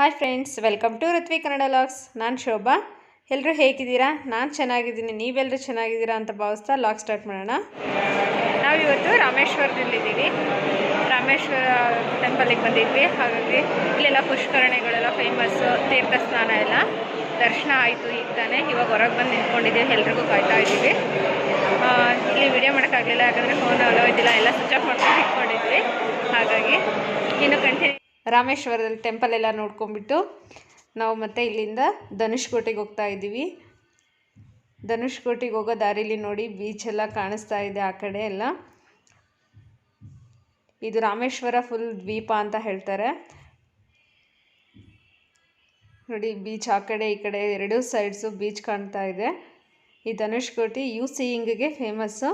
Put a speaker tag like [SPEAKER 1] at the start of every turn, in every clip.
[SPEAKER 1] Hi friends welcome to Ruthvi Kannada logs ನಾನು ಶೋಭಾ. ಎಲ್ಲರೂ ಹೇಗಿದ್ದೀರಾ? ನಾನು ಚೆನ್ನಾಗಿದ್ದೀನಿ ನೀವೆಲ್ಲರೂ ಚೆನ್ನಾಗಿದ್ದೀರಾ ಅಂತ ಭಾವಿಸ್ತಾ ಲಾಗ್ ಸ್ಟಾರ್ಟ್ ಮಾಡೋಣ. ನಾವಿವತ್ತು ರಾಮೇಶ್ವರದಲ್ಲಿದ್ದೀವಿ ರಾಮೇಶ್ವರ ಟೆಂಪಲಿಗೆ ಬಂದಿದ್ವಿ. ಹಾಗಾಗಿ ಇಲ್ಲೆಲ್ಲ ಪುಷ್ಕರಣೆಗಳೆಲ್ಲ ಫೇಮಸ್ಸು ತೀರ್ಥ ಸ್ನಾನ ಎಲ್ಲ. ದರ್ಶನ ಆಯಿತು ಈಗ ತಾನೇ. ಇವಾಗ ಹೊರಗೆ ಬಂದು ನಿಂತ್ಕೊಂಡಿದ್ದೀವಿ, ಎಲ್ರಿಗೂ ಕಾಯ್ತಾ ಇದ್ದೀವಿ. ಇಲ್ಲಿ ವಿಡಿಯೋ ಮಾಡೋಕ್ಕಾಗಲಿಲ್ಲ, ಯಾಕಂದರೆ ಫೋನ್ ಅಲೋ ಇದ್ದಿಲ್ಲ, ಎಲ್ಲ ಸ್ವಿಚ್ ಆಫ್ ಮಾಡ್ಕೊಂಡು ಇಟ್ಕೊಂಡಿದ್ವಿ ಹಾಗಾಗಿ ಇನ್ನು ಕಂಟಿನ್ಯೂ ರಾಮೇಶ್ವರದಲ್ಲಿ ಟೆಂಪಲ್ ಎಲ್ಲ ನೋಡ್ಕೊಂಡ್ಬಿಟ್ಟು ನಾವು ಮತ್ತೆ ಇಲ್ಲಿಂದ ಧನುಷ್ಕೋಟೆಗೆ ಹೋಗ್ತಾ ಇದ್ದೀವಿ. ಧನುಷ್ಕೋಟಿಗೆ ಹೋಗೋ ದಾರಿಲಿ ನೋಡಿ ಬೀಚ್ ಎಲ್ಲ ಕಾಣಿಸ್ತಾ ಇದೆ ಆ ಕಡೆ ಎಲ್ಲ. ಇದು ರಾಮೇಶ್ವರ ಫುಲ್ ದ್ವೀಪ ಅಂತ ಹೇಳ್ತಾರೆ. ನೋಡಿ ಬೀಚ್ ಆ ಕಡೆ ಈ ಕಡೆ ಎರಡೂ ಸೈಡ್ಸು ಬೀಚ್ ಕಾಣ್ತಾ ಇದೆ. ಈ ಧನುಷ್ಕೋಟಿ ಯು ಸೀಯಿಂಗ್ಗೆ ಫೇಮಸ್ಸು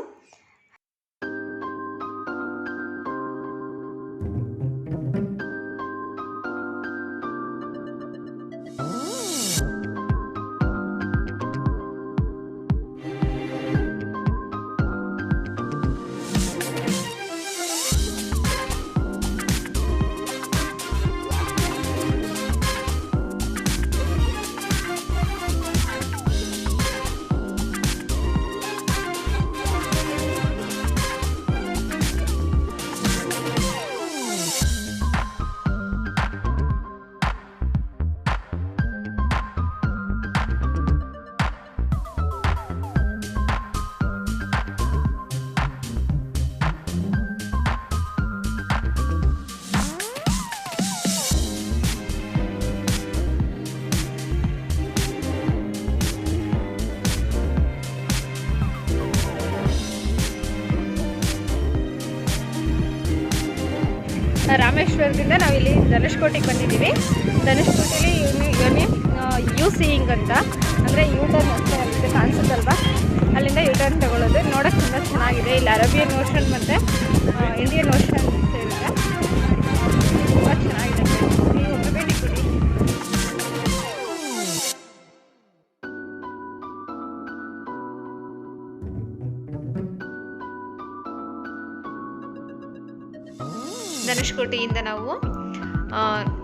[SPEAKER 1] ರಾಮೇಶ್ವರದಿಂದ ನಾವಿಲ್ಲಿ ಧನುಷ್ಕೋಟಿಗೆ ಬಂದಿದ್ದೀವಿ. ಧನುಷ್ಕೋಟಿಲಿ ಯೂನಿ ಯು ಸೀಯಿಂಗ್ ಅಂತ. ಅಂದರೆ ಯೂ ಟರ್ನ್ ಅಷ್ಟೇ ಅಲ್ಲಿಂದ ಕಾಣಿಸುತ್ತಲ್ವ? ಅಲ್ಲಿಂದ ಯು ಟರ್ನ್ ತಗೊಳ್ಳೋದು. ನೋಡೋಕೆ ತುಂಬ ಚೆನ್ನಾಗಿದೆ. ಇಲ್ಲಿ ಅರೇಬಿಯನ್ ಓಷನ್ ಮತ್ತು ಇಂಡಿಯನ್ ಓಷನ್ ಧನುಷ್ಕೋಟಿಯಿಂದ ನಾವು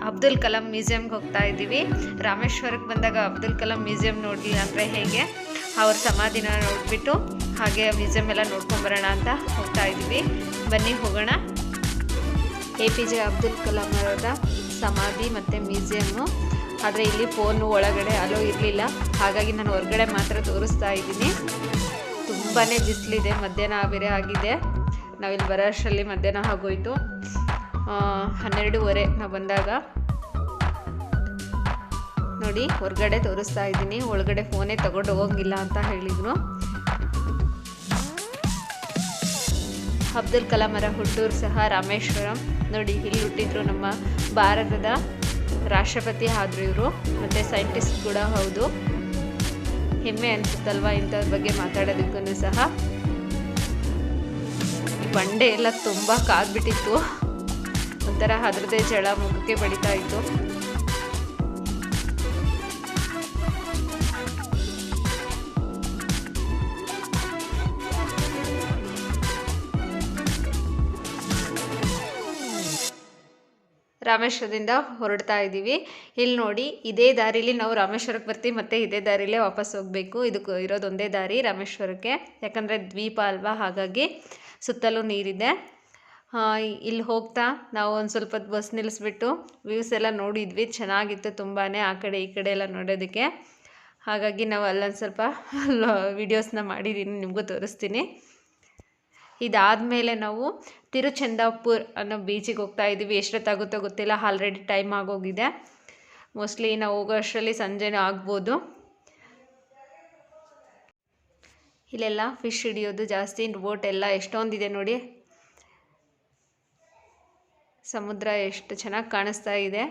[SPEAKER 1] ಅಬ್ದುಲ್ ಕಲಾಂ ಮ್ಯೂಸಿಯಮ್ಗೆ ಹೋಗ್ತಾ ಇದ್ದೀವಿ. ರಾಮೇಶ್ವರಕ್ಕೆ ಬಂದಾಗ ಅಬ್ದುಲ್ ಕಲಾಂ ಮ್ಯೂಸಿಯಂ ನೋಡಲಿಲ್ಲ ಅಂದರೆ ಹೇಗೆ? ಅವ್ರ ಸಮಾಧಿನ ನೋಡಿಬಿಟ್ಟು ಹಾಗೆ ಮ್ಯೂಸಿಯಂ ಎಲ್ಲ ನೋಡ್ಕೊಂಬರೋಣ ಅಂತ ಹೋಗ್ತಾ ಇದ್ದೀವಿ. ಬನ್ನಿ, ಹೋಗೋಣ. A P J Abdul Kalam ಅವರ ಸಮಾಧಿ ಮತ್ತು ಮ್ಯೂಸಿಯಮ್ಮು ಆದರೆ ಇಲ್ಲಿ ಫೋನು ಒಳಗಡೆ ಅಲೋ ಇರಲಿಲ್ಲ. ಹಾಗಾಗಿ ನಾನು ಹೊರಗಡೆ ಮಾತ್ರ ತೋರಿಸ್ತಾ ಇದ್ದೀನಿ. ತುಂಬಾ ಬಿಸಿಲಿದೆ, ಮಧ್ಯಾಹ್ನ ಬೇರೆ ಆಗಿದೆ. ನಾವಿಲ್ಲಿ ಬರೋ ಅಷ್ಟರಲ್ಲಿ ಮಧ್ಯಾಹ್ನ ಆಗೋಯ್ತು. ಹನ್ನೆರಡೂವರೆ ನಾವು ಬಂದಾಗ ನೋಡಿ ಹೊರಗಡೆ ತೋರಿಸ್ತಾ ಇದ್ದೀನಿ. ಒಳಗಡೆ ಫೋನೇ ತಗೊಂಡು ಹೋಗಂಗಿಲ್ಲ ಅಂತ ಹೇಳಿದ್ರು. ಅಬ್ದುಲ್ ಕಲಾಂ ಅವರ ಹುಟ್ಟೂರು ಸಹ ರಾಮೇಶ್ವರಂ. ನೋಡಿ, ಇಲ್ಲಿ ಹುಟ್ಟಿದ್ರು ನಮ್ಮ ಭಾರತದ ರಾಷ್ಟ್ರಪತಿ ಆದರು ಇವರು. ಮತ್ತು ಸೈಂಟಿಸ್ಟ್ ಕೂಡ ಹೌದು. ಹೆಮ್ಮೆ ಅನಿಸುತ್ತಲ್ವಾ ಇಂಥವ್ರ ಬಗ್ಗೆ ಮಾತಾಡೋದಕ್ಕೂ ಸಹ. ಬಂಡೆ ಎಲ್ಲ ತುಂಬ ಕಾದ್ಬಿಟ್ಟಿತ್ತು. ಒಂಥರ ಅದರದೇ ಜಳ ಮುಖಕ್ಕೆ ಬಡಿತಾ ಇತ್ತು. ರಾಮೇಶ್ವರದಿಂದ ಹೊರಡ್ತಾ ಇದ್ದೀವಿ. ಇಲ್ಲಿ ನೋಡಿ, ಇದೇ ದಾರಿಲಿ ನಾವು ರಾಮೇಶ್ವರಕ್ಕೆ ಬರ್ತೀವಿ, ಮತ್ತು ಇದೇ ದಾರಿಲೇ ವಾಪಸ್ ಹೋಗಬೇಕು. ಇದಕ್ಕೆ ಇರೋದೊಂದೇ ದಾರಿ ರಾಮೇಶ್ವರಕ್ಕೆ. ಯಾಕಂದರೆ ದ್ವೀಪ ಅಲ್ವಾ? ಹಾಗಾಗಿ ಸುತ್ತಲೂ ನೀರಿದೆ. ಇಲ್ಲಿ ಹೋಗ್ತಾ. ನಾವು ಒಂದು ಸ್ವಲ್ಪ ಬಸ್ ನಿಲ್ಲಿಸ್ಬಿಟ್ಟು ವ್ಯೂಸ್ ಎಲ್ಲ ನೋಡಿದ್ವಿ. ಚೆನ್ನಾಗಿತ್ತು ತುಂಬಾ ಆ ಕಡೆ ಈ ಕಡೆ ಎಲ್ಲ ನೋಡೋದಕ್ಕೆ. ಹಾಗಾಗಿ ನಾವು ಅಲ್ಲೊಂದು ಸ್ವಲ್ಪ ವಿಡಿಯೋಸ್ನ ಮಾಡಿದ್ದೀನಿ ನಿಮಗೂ ತೋರಿಸ್ತೀನಿ. ಇದಾದಮೇಲೆ ನಾವು ತಿರುಚಂದಾಪುರ್ ಅನ್ನೋ ಬೀಚಿಗೆ ಹೋಗ್ತಾ ಇದ್ದೀವಿ. ಎಷ್ಟೊತ್ತಾಗುತ್ತೋ ಗೊತ್ತಿಲ್ಲ. ಆಲ್ರೆಡಿ ಟೈಮ್ ಆಗೋಗಿದೆ. ಮೋಸ್ಟ್ಲಿ ನಾವು ಹೋಗೋ ಅಷ್ಟರಲ್ಲಿ ಸಂಜೆನೂ ಆಗ್ಬೋದು. ಇಲ್ಲೆಲ್ಲ ಫಿಶ್ ಹಿಡಿಯೋದು ಜಾಸ್ತಿ. ಬೋಟ್ ಎಲ್ಲ ಎಷ್ಟೊಂದಿದೆ ನೋಡಿ. ಸಮುದ್ರ ಎಷ್ಟು ಚೆನ್ನಾಗಿ ಕಾಣಿಸ್ತಾ ಇದೆ.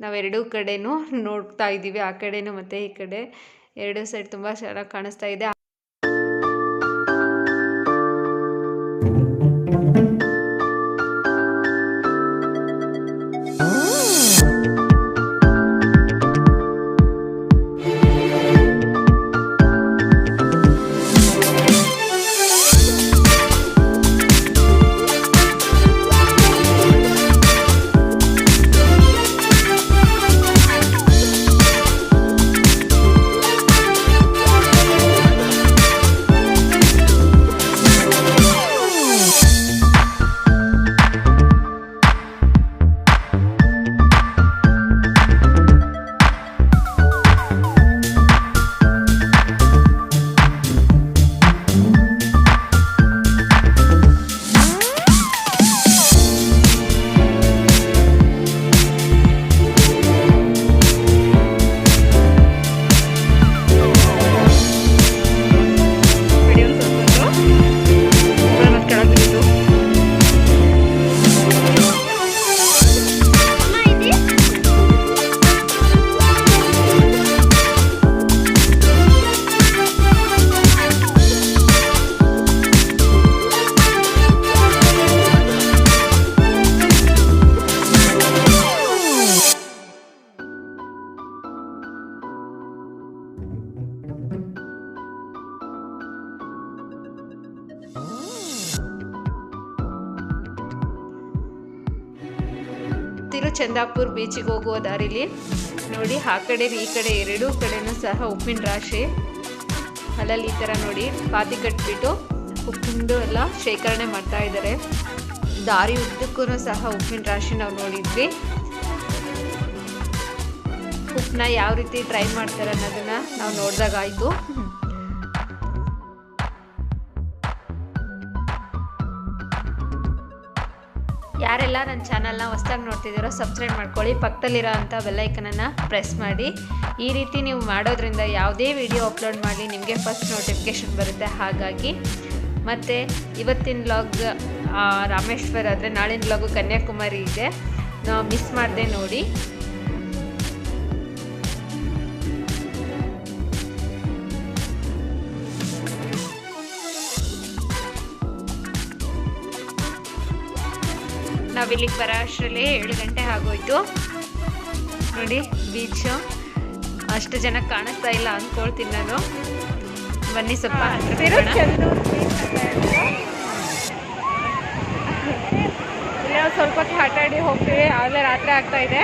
[SPEAKER 1] ನಾವೆರಡೂ ಕಡೆನೂ ನೋಡ್ತಾ ಇದ್ದೀವಿ, ಆ ಕಡೆನೂ ಮತ್ತು ಈ ಕಡೆ. ಎರಡೂ ಸೈಡ್ ತುಂಬ ಚೆನ್ನಾಗಿ ಕಾಣಿಸ್ತಾ ಇದೆ. ಚಂದಾಪುರ್ ಬೀಚಿಗೆ ಹೋಗುವ ದಾರಿಲಿ ನೋಡಿ, ಆ ಕಡೆ ಈ ಕಡೆ ಎರಡೂ ಕಡೆನೂ ಸಹ ಉಪ್ಪಿನ ರಾಶಿ. ಅಲ್ಲಲ್ಲಿ ಈ ಥರ ನೋಡಿ ಪಾತಿ ಕಟ್ಬಿಟ್ಟು ಉಪ್ಪಿಂದು ಎಲ್ಲ ಶೇಖರಣೆ ಮಾಡ್ತಾ ಇದ್ದಾರೆ. ದಾರಿ ಉದ್ದಕ್ಕೂ ಸಹ ಉಪ್ಪಿನ ರಾಶಿ ನಾವು ನೋಡಿದ್ವಿ. ಉಪ್ಪನ್ನ ಯಾವ ರೀತಿ ಟ್ರೈ ಮಾಡ್ತಾರೆ ಅನ್ನೋದನ್ನ ನಾವು ನೋಡಿದಾಗ ಯಾರೆಲ್ಲ ನನ್ನ ಚಾನಲ್ನ ಹೊಸ್ದಾಗಿ ನೋಡ್ತಿದ್ದೀರೋ ಸಬ್ಸ್ಕ್ರೈಬ್ ಮಾಡ್ಕೊಳ್ಳಿ. ಪಕ್ಕದಲ್ಲಿರೋ ಅಂಥ ಬೆಲ್ಲೈಕನನ್ನು ಪ್ರೆಸ್ ಮಾಡಿ. ಈ ರೀತಿ ನೀವು ಮಾಡೋದ್ರಿಂದ ಯಾವುದೇ ವಿಡಿಯೋ ಅಪ್ಲೋಡ್ ಮಾಡಿ ನಿಮಗೆ ಫಸ್ಟ್ ನೋಟಿಫಿಕೇಷನ್ ಬರುತ್ತೆ. ಹಾಗಾಗಿ ಮತ್ತು ಇವತ್ತಿನ ವ್ಲಾಗ್ ರಾಮೇಶ್ವರ ಆದರೆ ನಾಳಿನ ವ್ಲಾಗು ಕನ್ಯಾಕುಮಾರಿ ಇದೆ. ಮಿಸ್ ಮಾಡದೆ ನೋಡಿ. ನಾವಿಲ್ಲಿಗೆ ಬರೋ ಅಷ್ಟರಲ್ಲಿ ಏಳು ಗಂಟೆ ಆಗೋಯ್ತು. ನೋಡಿ ಬೀಚು ಅಷ್ಟು ಜನ ಕಾಣಿಸ್ತಾ ಇಲ್ಲ ಅಂದ್ಕೊಳ್ತೀನಿ ನಾನು. ಬನ್ನಿ ಸ್ವಲ್ಪ.
[SPEAKER 2] ಸ್ವಲ್ಪ ಆಟ ಆಡಿ ಹೋಗ್ತೀವಿ. ಆಗಲೇ ರಾತ್ರಿ ಆಗ್ತಾ ಇದೆ.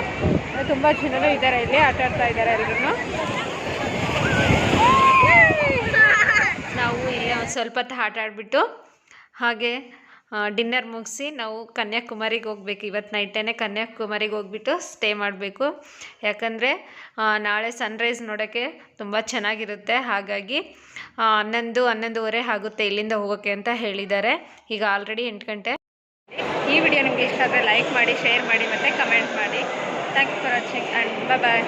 [SPEAKER 2] ತುಂಬ ಜನರು ಇದ್ದಾರೆ ಇಲ್ಲಿ ಆಟ ಆಡ್ತಾ ಇದ್ದಾರೆ ಎಲ್ಲರೂ
[SPEAKER 1] ನಾವು ಇಲ್ಲಿ ಒಂದು ಸ್ವಲ್ಪ ಹೊತ್ತು ಆಟ ಆಡಿಬಿಟ್ಟು ಹಾಗೆ ಡಿನ್ನರ್ ಮುಗಿಸಿ ನಾವು ಕನ್ಯಾಕುಮಾರಿಗೆ ಹೋಗ್ಬೇಕು. ಇವತ್ತು ನೈಟೇ ಕನ್ಯಾಕುಮಾರಿಗೆ ಹೋಗ್ಬಿಟ್ಟು ಸ್ಟೇ ಮಾಡಬೇಕು. ಯಾಕಂದರೆ ನಾಳೆ ಸನ್ರೈಸ್ ನೋಡೋಕ್ಕೆ ತುಂಬ ಚೆನ್ನಾಗಿರುತ್ತೆ. ಹಾಗಾಗಿ ಹನ್ನೊಂದು, ಹನ್ನೊಂದುವರೆ ಆಗುತ್ತೆ ಇಲ್ಲಿಂದ ಹೋಗೋಕ್ಕೆ ಅಂತ ಹೇಳಿದ್ದಾರೆ. ಈಗ ಆಲ್ರೆಡಿ ಎಂಟು ಗಂಟೆ.
[SPEAKER 2] ಈ ವಿಡಿಯೋ ನಿಮಗೆ ಇಷ್ಟ ಆದರೆ ಲೈಕ್ ಮಾಡಿ ಶೇರ್ ಮಾಡಿ ಮತ್ತು ಕಮೆಂಟ್ ಮಾಡಿ. Thank you for watching and bye